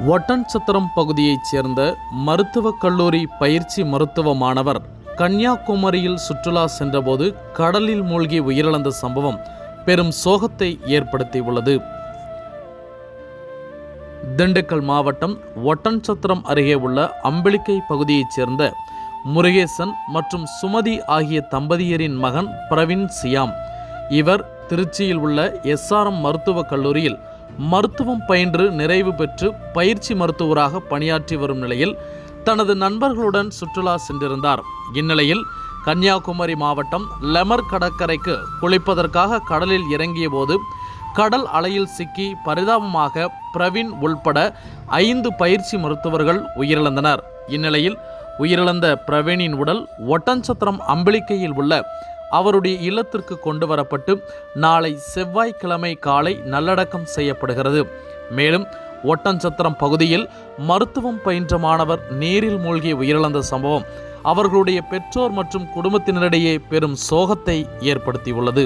ஒட்டன்சத்திரம் பகுதியைச் சேர்ந்த மருத்துவக் கல்லூரி பயிற்சி மருத்துவ மாணவர் கன்னியாகுமரியில் சுற்றுலா சென்றபோது கடலில் மூழ்கி உயிரிழந்த சம்பவம் பெரும் சோகத்தை ஏற்படுத்தியுள்ளது. திண்டுக்கல் மாவட்டம் ஒட்டன்சத்திரம் அருகே உள்ள அம்பிளிக்கை பகுதியைச் சேர்ந்த முருகேசன் மற்றும் சுமதி ஆகிய தம்பதியரின் மகன் பிரவீன் சியாம். இவர் திருச்சியில் உள்ள எஸ்ஆர்எம் மருத்துவக் கல்லூரியில் மருத்துவம் பயின்று நிறைவு பெற்று பயிற்சி மருத்துவராக பணியாற்றி வரும் நிலையில் தனது நண்பர்களுடன் சுற்றுலா சென்றிருந்தார். இந்நிலையில் கன்னியாகுமரி மாவட்டம் லெமர் கடற்கரைக்கு குளிப்பதற்காக கடலில் இறங்கிய போது கடல் அலையில் சிக்கி பரிதாபமாக பிரவீன் உள்பட ஐந்து பயிற்சி மருத்துவர்கள் உயிரிழந்தனர். இந்நிலையில் உயிரிழந்த பிரவீனின் உடல் ஒட்டன்சத்திரம் அம்பிளிக்கையில் உள்ள அவருடைய இல்லத்திற்கு கொண்டு வரப்பட்டு நாளை செவ்வாய்க்கிழமை காலை நல்லடக்கம் செய்யப்படுகிறது. மேலும் ஒட்டஞ்சத்திரம் பகுதியில் மருத்துவம் பயின்ற மாணவர் நீரில் மூழ்கி உயிரிழந்த சம்பவம் அவர்களுடைய பெற்றோர் மற்றும் குடும்பத்தினரிடையே பெரும் சோகத்தை ஏற்படுத்தியுள்ளது.